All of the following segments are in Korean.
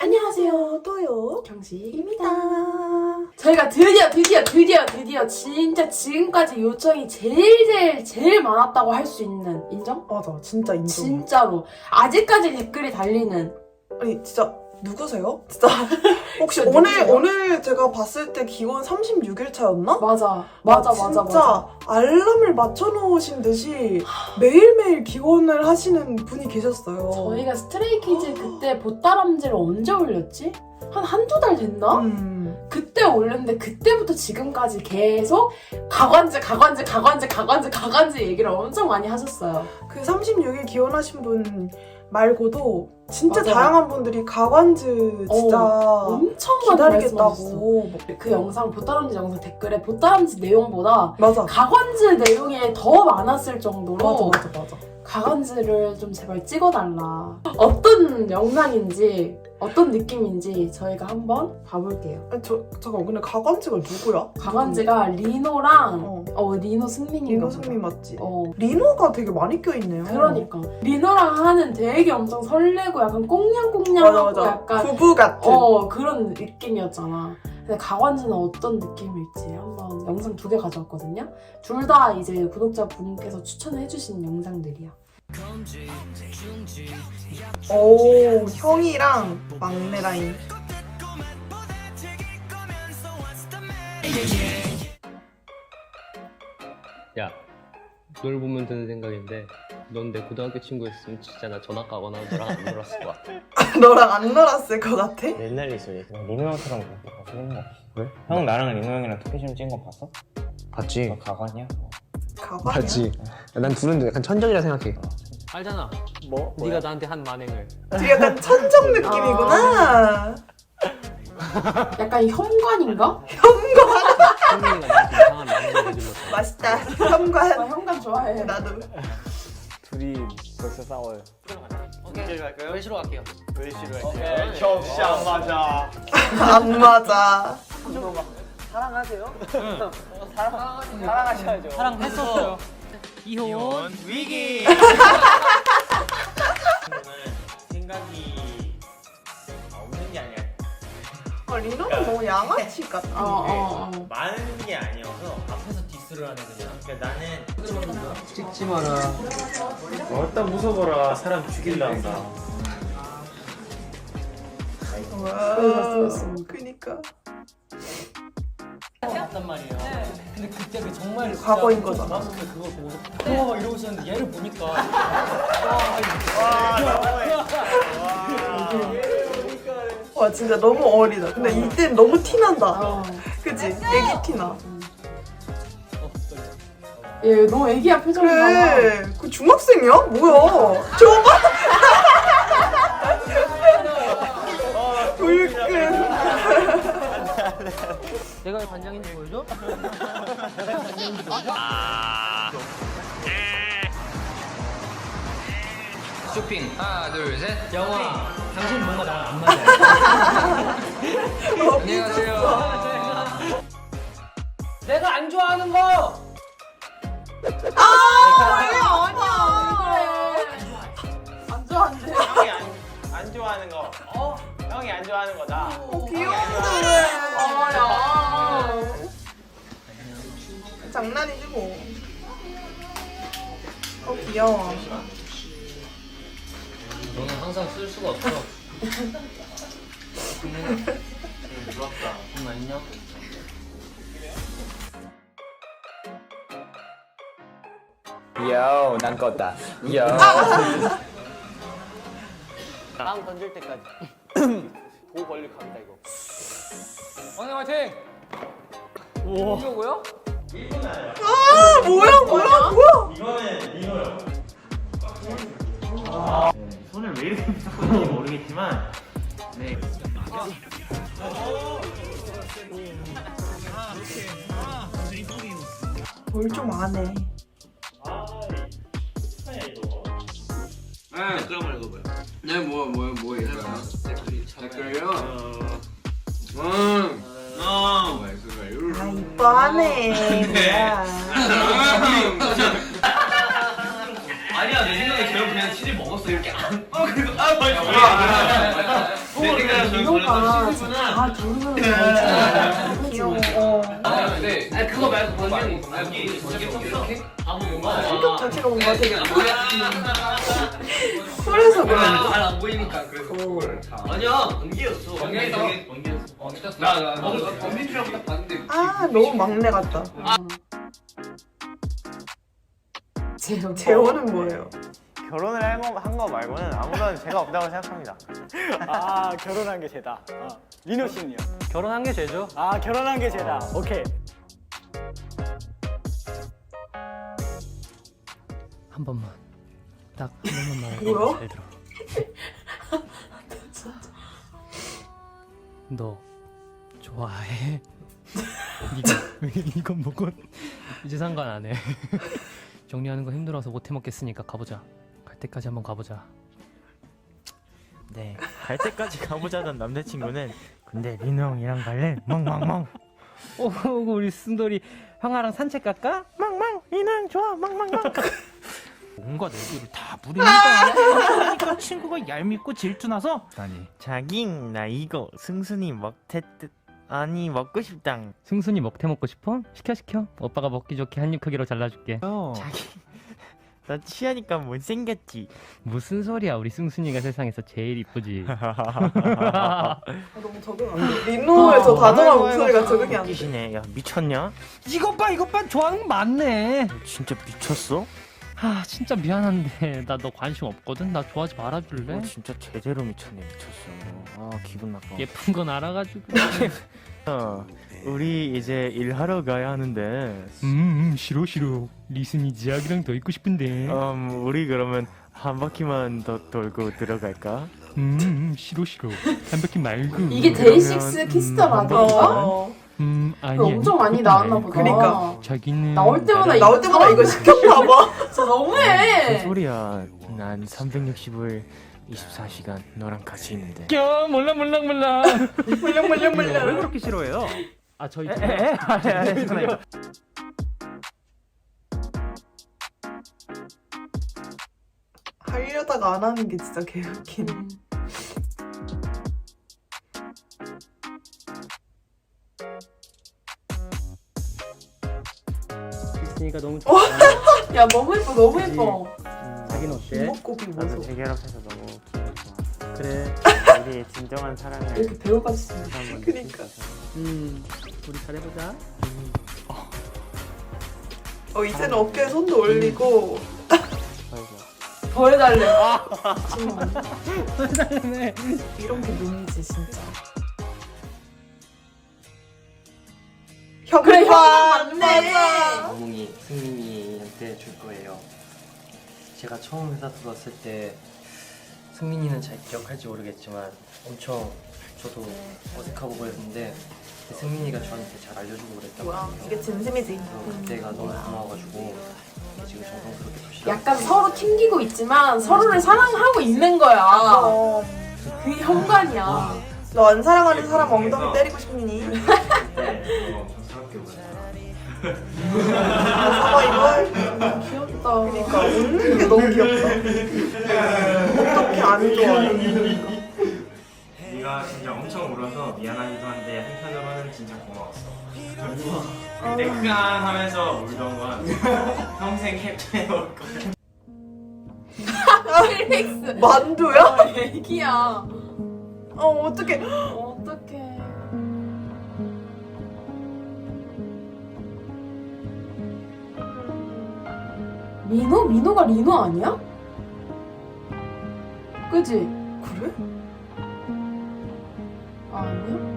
안녕하세요. 또요. 경식입니다. 입니다. 저희가 드디어 드디어 드디어 드디어 진짜 지금까지 요청이 제일 제일 제일 많았다고 할 수 있는 인정? 맞아, 진짜 인정. 진짜로 아직까지 댓글이 달리는 아니, 진짜 누구세요? 진짜 혹시 진짜 오늘 누구세요? 오늘 제가 봤을 때 기원 36일 차였나? 맞아 맞아 맞아 진짜 맞아 알람을 맞춰놓으신 듯이 매일매일 기원을 하시는 분이 계셨어요. 저희가 스트레이키즈 그때 보따람지를 언제 올렸지? 한 한두 달 됐나? 음, 그때 올렸는데 그때부터 지금까지 계속 가관지 가관지 가관지 가관지 가관지 얘기를 엄청 많이 하셨어요. 그 36일 기원하신 분 말고도 진짜 맞아요. 다양한 분들이 가관즈 진짜 엄청 많이. 기다리겠다고 그 영상 보따람지 영상 댓글에 보따람지 내용보다 맞아 가관즈 내용이 더 많았을 정도로 맞아 맞아 맞아 가관즈를 좀 제발 찍어달라. 어떤 영상인지 어떤 느낌인지 저희가 한번 봐볼게요. 아니, 저 잠깐 근데 가관즈가 누구야? 가관즈가 리노랑 어. 어 리노 승민인가 리노 보다. 승민 맞지? 어 리노가 되게 많이 껴있네요. 그러니까 리노랑 하는 되게 엄청 설레고 약간 꽁냥꽁냥하고 맞아. 약간 부부 같은. 어 그런 느낌이었잖아. 근데 가관즈는 어떤 느낌일지 한번 영상 두 개 가져왔거든요. 둘 다 이제 구독자 분께서 추천해 주신 영상들이야. 오 형이랑 막내 라인. 야, 널 보면 드는 생각인데 넌 내 고등학교 친구였으면 진짜 나 전학 가거나 너랑 안 놀았을 것 같아. 너랑 안 놀았을 것 같아? 옛날 일소리 그냥 리노 형처럼 그렇게 가수는 거 왜? 형 나랑 리노 형이랑 토끼film 찍은 거 봤어? 봤지? 너 가관이야? 가관이야? 봤지. 난 둘은 약간 천적이라 생각해. 알잖아. 뭐? 네가 나한테 한 만행을. 되게 약간 천적 느낌이구나. 약간 현관인가? 성민이가 나한테 이상한 만행을 해줄렀어. 맛있다. 나 현관. 현관 좋아해. 나도. 둘이 벌써 싸워요 오케이. 외시로 갈게요. 외시로 접시 안 맞아. 안 맞아. 사랑했었어요. 이혼. 위기. 생각이 없는 게 아니야. 어, 리노는 너무 양아치 같아. 어, 어, 어. 많은 게 아니어서 앞에서 디스를 하네 그냥. 그러니까 나는 찍지 마라. 어따 무서워라 사람 죽일란다. 와. 말씀했습니다. 그니까. 봤단 말이에요. 근데 그때 그 정말 과거인 거잖아. 마스크 그걸 보고서 와 이러고 있었는데 얘를 보니까 와 진짜 너무 어리다. 근데 이때 너무 티난다. 어. 그치? 애기 티나. 얘 너무 애기야 표정이 봐. 그래. 그 중학생이야? 뭐야? 저봐. 내가 반장인지 보여줘? 쇼핑 하나 둘셋 영화 당신 뭔가 나랑 안 맞아. 안녕하세요 내가 안 좋아하는 거. 안 좋아한대. 형이 안, 안 좋아하는 거. 어? 형이 안 좋아하는 거다. 귀여운데. 어야. 장난이지 뭐. 어 귀여워. 너는 항상 쓸 수가 없어. 부럽다. 응, 안녕. 요, 난 껐다. 요. 다음 던질 때까지. 도 걸릴 각이다 이거. 왕님 화이팅. 이거고요? 아 뭐야 뭐야 뭐야? 이거는 리노요. 손을 왜 이렇게 잡는지 모르겠지만 네. 뭘 좀 아네. 네 그럼 읽어봐요 네 뭐야 뭐야 하네. 뭐야. 아니야 내 생각에 저 그냥 치즈 먹었어 이렇게 안 어, 그리고 아 맞아 내 생각에 민호가 다 기울면서 잘 귀여워. 추는 어. 아니 그거 말고 번개 번개 번개 이렇게 아무 뭔가 성격 자체가 뭔가 되게 쿨해서 그런가? 잘안 보이니까 그래서 아니야 번개였어 번개 번개였어 어 나나 줄 알고 딱 봤는데 아 너무 막내 같다. 재현 재호는 뭐예요? 결혼을 한 거, 한거 말고는 아무런 죄가 없다고 생각합니다. 아 결혼한 게 죄다. 아, 리노 씨는요? 결혼한 게 죄죠. 아 결혼한 게 죄다. 오케이. 한 번만. 딱 한 번만 말해. 뭐야? 잘 들어. 너 좋아해? 이거 이건 뭐고? 이제 상관 안 해. 정리하는 거 힘들어서 못해 먹겠으니까 가보자. 갈 때까지 한번 가보자. 네, 갈 때까지 가보자던 남자친구는 근데 민호 형이랑 갈래? 멍멍멍. 오, 우리 순돌이 형아랑 산책 갈까? 망망 민호 형 좋아 망망망. 온갖 애교를 다 부리니까 그러니까 친구가 얄밉고 질투나서 아니 자기 나 이거 승순이 먹태 뜻 아니 먹고 싶당 승순이 먹태 먹고 싶어? 시켜 시켜. 오빠가 먹기 좋게 한입 크기로 잘라줄게. 자기 나 취하니까 못생겼지 무슨 소리야? 우리 승순이가 세상에서 제일 이쁘지. 아, 너무 적응 안 돼. 민호의 저 다정한 목소리가 적응이 안 돼. 웃기시네 야 미쳤냐? 이것 봐, 이것 봐, 좋아하는 거 많네. 진짜 미쳤어? 아, 진짜 미안한데 나 너 관심 없거든. 나 좋아하지 말아줄래? 어, 진짜 제대로 미쳤네 미쳤어 아 기분 나빠 예쁜 건 알아가지고. 어, 우리 이제 일하러 가야 하는데 음, 음, 싫어 싫어. 리스미 지학이랑 더 있고 싶은데. 음 우리 그러면 한 바퀴만 더 돌고 들어갈까? 음, 음, 싫어 싫어. 한 바퀴 말고. 이게 데이식스 음, 키스터 한 라디오인가? 어. 음, 아니. 엄청 많이 나왔나 보다. 그러니까. 자기는 나올 때마다 나랑- 나올 때마다 이거 시켰나 봐. 너무해. 무슨 소리야 난 360을 24시간 너랑 같이 있는데 야, 몰라 몰라 몰라. 물렁 물렁 물렁. 그렇게 싫어해요? 아, 저희 하려다가 안 하는 게 진짜 개웃긴. 음. 리스니가 너무 좋아. 야 너무 예뻐 너무 예뻐. 자기는 어때? 이목구비 나도 보소. 재결합 해서 너무 기분 좋아 그래 우리 진정한 사랑을 이렇게 한번 그니까. 수 있어서. 음, 우리 잘해보자. 어 이제는 어깨에 손도 올리고 아이고. 더 해달래. 정말. 네. 이런 게 묘미지 진짜. 형 그래, 형 맞네. 어머 제가 처음 회사 들어왔을 때 승민이는 잘 기억할지 모르겠지만 엄청 저도 어색하고 그랬는데 승민이가 저한테 잘 알려주고 그랬단 뭐야 말이에요. 이게 진심이지. 그래서 그때가 너무 고마워가지고 지금 정성스럽게 도시락 약간 서로 튕기고 있지만 서로를 사랑하고 있는 거야. 어, 그게 현관이야. 너안 사랑하는 사람 엉덩이 때리고 싶니? 이걸 귀엽다. 너무 귀엽다. 어떻게 안 좋아해? 네가 진짜 엄청 울어서 미안하기도 한데 한편으로는 진짜 고마웠어 땡깡하면서 울던 건 평생 캡처해 놓을 거야 릴렉스. 만두야? 애기야. 어 어떻게? 민호? 민호가 리노 아니야? 그지? 그래? 아, 아니야?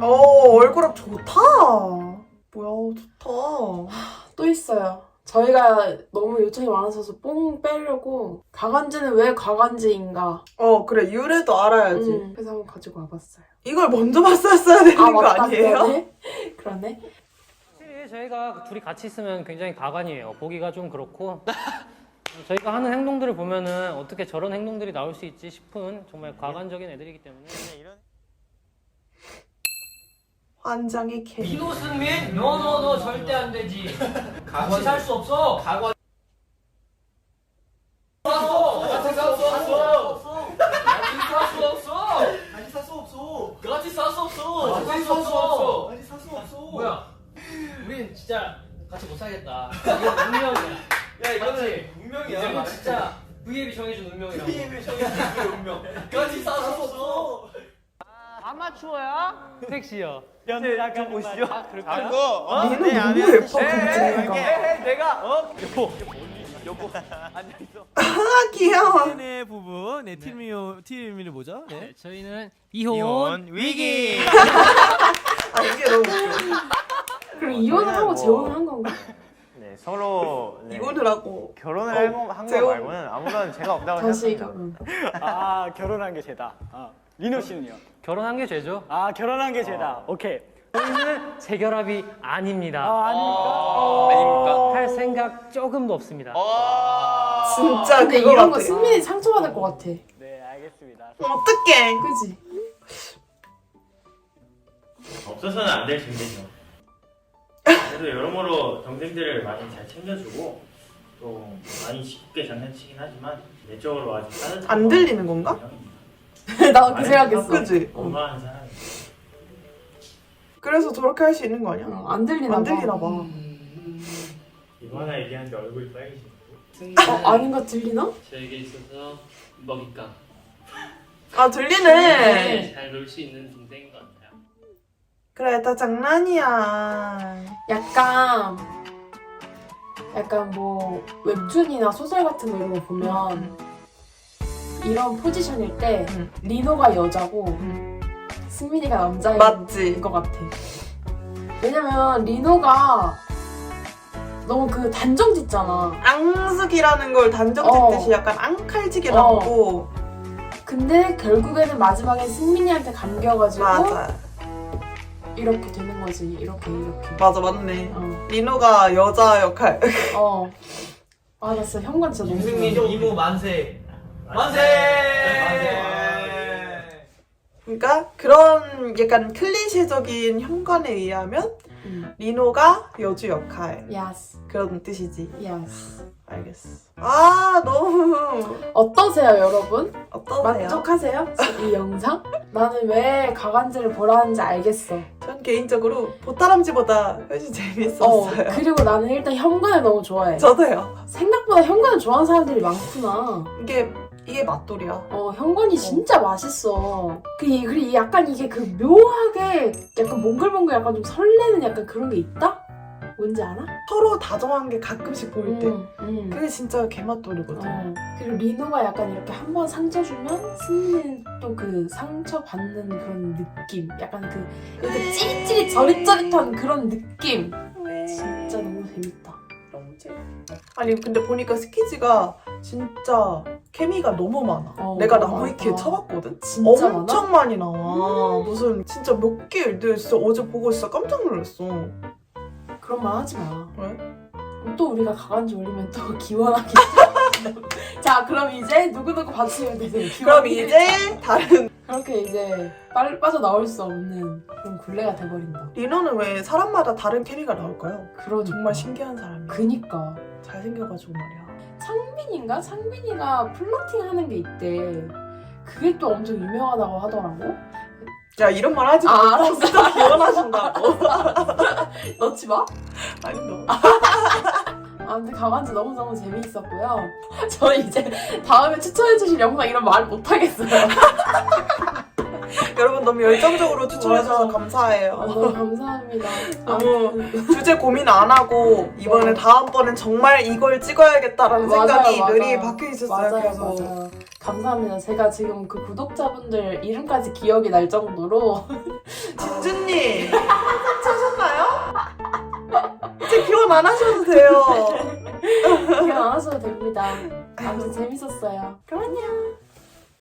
어 얼굴합 좋다. 뭐야 좋다. 또 있어요. 저희가 너무 요청이 많아서 뽕 빼려고 가관지는 왜 가관지인가? 어 그래 유래도 알아야지. 음, 그래서 한번 가지고 와봤어요. 이걸 먼저 봤었어야 되는 거 맞다, 아니에요? 그러네. 그러네. 사실 저희가 둘이 같이 있으면 굉장히 가관이에요. 보기가 좀 그렇고 저희가 하는 행동들을 보면은 어떻게 저런 행동들이 나올 수 있지 싶은 정말 과관적인 애들이기 때문에 환장의 개. 민호 승민? 너너너 절대 안 되지. 같이 살 수 없어. 과거. 사겠다. 이게 운명이야. 야 이거는 맞지? 운명이야. 이건 진짜 V앱이 정해준 운명이라고. V앱이 정해준 그 운명. 까지 싸웠어. 아, 아마추어야? 섹시요. 연락 네, 좀 보시죠. 아, 아, 그거. 어? 얘는 너무 예뻐. 네, 에이, 네, 내가 어? 여보. 여보. 앉아 있어. 아, 귀여워. 네 부분. 네, 팀이요. 팀이는 뭐죠? 네. 저희는 이혼, 위기. 아, 이게 너무 웃겨. 그럼 이혼을 하고 뭐- 재혼을 한 건가? 네 서로 네, 이혼을 하고 결혼을 어, 한거 재혼. 말고는 아무런 죄가 없다고 다시 생각합니다 응. 아, 결혼한 게 죄다. 어. 리노 씨는요? 결혼한 게 죄죠. 아, 결혼한 게 죄다. 오케이. 저희는 재결합이 아닙니다. 아, 아닙니까? 아닙니까? 할 생각 조금도 없습니다. 진짜 근데 그거 이런 거 같아. 승민이 상처받을 것 같아. 네, 알겠습니다. 어떡해. 그지? 없어서는 안될 준비죠. 그래도 여러모로 동생들을 많이 잘 챙겨주고 또 많이 쉽게 장난치긴 하지만 내적으로 아주 따뜻한 안 들리는 건가? 나도 그 생각했어. 그지? 어. 엄마한 사람이 그래서 저렇게 할 수 있는 거 아니야? 어, 안 들리나 안 봐. 들리나 봐. 이거 하나 얘기하는데 얼굴이 빨개지네. 어, 아닌가 들리나? 저에게 있어서 먹잇감. 아 들리네. 잘 놀 수 있는 같아요. 그래 다 장난이야. 약간 약간 뭐 웹툰이나 소설 같은 거 이런 거 보면 이런 포지션일 때 응. 리노가 여자고 응. 승민이가 남자인 맞지? 것 같아. 왜냐면 리노가 너무 그 단정 짓잖아. 앙숙이라는 걸 단정 어. 짓듯이 약간 앙칼지게 어. 나오고 근데 결국에는 마지막에 승민이한테 감겨가지고 맞아 이렇게 되는 거지. 이렇게 이렇게. 맞아 맞네. 어. 리노가 여자 역할. 어. 아, 나 진짜 현관 진짜 너무 좋아. 이모 만세. 만세. 그러니까 그런 약간 클리셰적인 현관에 의하면 응. 리노가 여주 역할 야스. 그런 뜻이지. 야스. 알겠어. 아 너무 어떠세요, 여러분? 어떠세요? 만족하세요? 이 영상? 나는 왜 가관지를 보라는지 알겠어. 전 개인적으로 보따람쥐보다 훨씬 어, 재밌었어요. 그리고 나는 일단 현관을 너무 좋아해. 저도요. 생각보다 현관을 좋아하는 사람들이 많구나. 이게 이게 맛돌이야. 어, 현관이 진짜 맛있어. 그, 이- 그리고 이 약간 이게 그 묘하게 약간 몽글몽글 약간 좀 설레는 약간 그런 게 있다? 뭔지 알아? 서로 다정한 게 가끔씩 보일 때. 음, 음. 그게 진짜 개맛돌이거든. 어. 그리고 리노가 약간 이렇게 한 번 상처 주면 승리는 또 그 상처 받는 그런 느낌. 약간 그, 그 찌릿찌릿 저릿저릿한 그런 느낌. 진짜 너무 재밌다. 너무 재밌다. 아니 근데 보니까 스키즈가 진짜 케미가 너무 많아. 어, 내가 너무 나무위키에 많다. 쳐봤거든. 진짜 엄청 많이 나와. 무슨 진짜 몇 개. 내가 진짜 어제 보고 진짜 깜짝 놀랐어. 그런 말 하지 마. 왜? 그럼 또 우리가 가관지 올리면 또 기원하기. 자, 그럼 이제 누구누구 받으시면 되세요. 그럼. 이제 다른 그렇게 이제 빨, 빠져나올 수 없는 그런 굴레가 돼버린다. 리노는 왜 사람마다 다른 케미가 나올까요? 그러니까. 정말 신기한 사람이야. 그니까. 잘생겨가지고 말이야. 상민인가? 상민이가 플러팅 하는 게 있대. 그게 또 엄청 유명하다고 하더라고. 야 이런 말 하지 마. 아, 알았어. 진짜 기원하신다고. 넣지 마. 아니 너. 아무튼 강한지 너무너무 재미있었고요. 저 이제 다음에 추천해주실 영상 이런 말 못하겠어요. 여러분 너무 열정적으로 추천해주셔서 맞아. 감사해요. 아, 너무 감사합니다. 너무 주제 고민 안 하고 이번에 네. 다음번엔 정말 이걸 찍어야겠다는 맞아요, 생각이 맞아요. 늘이 박혀 있었어요. 맞아요, 그래서 맞아요. 감사합니다. 제가 지금 그 구독자분들 이름까지 기억이 날 정도로 진주님 찾으셨나요? 이제 기원 안 하셔도 돼요. 기억 안 하셔도 됩니다. 아무튼 재밌었어요. 그럼 안녕.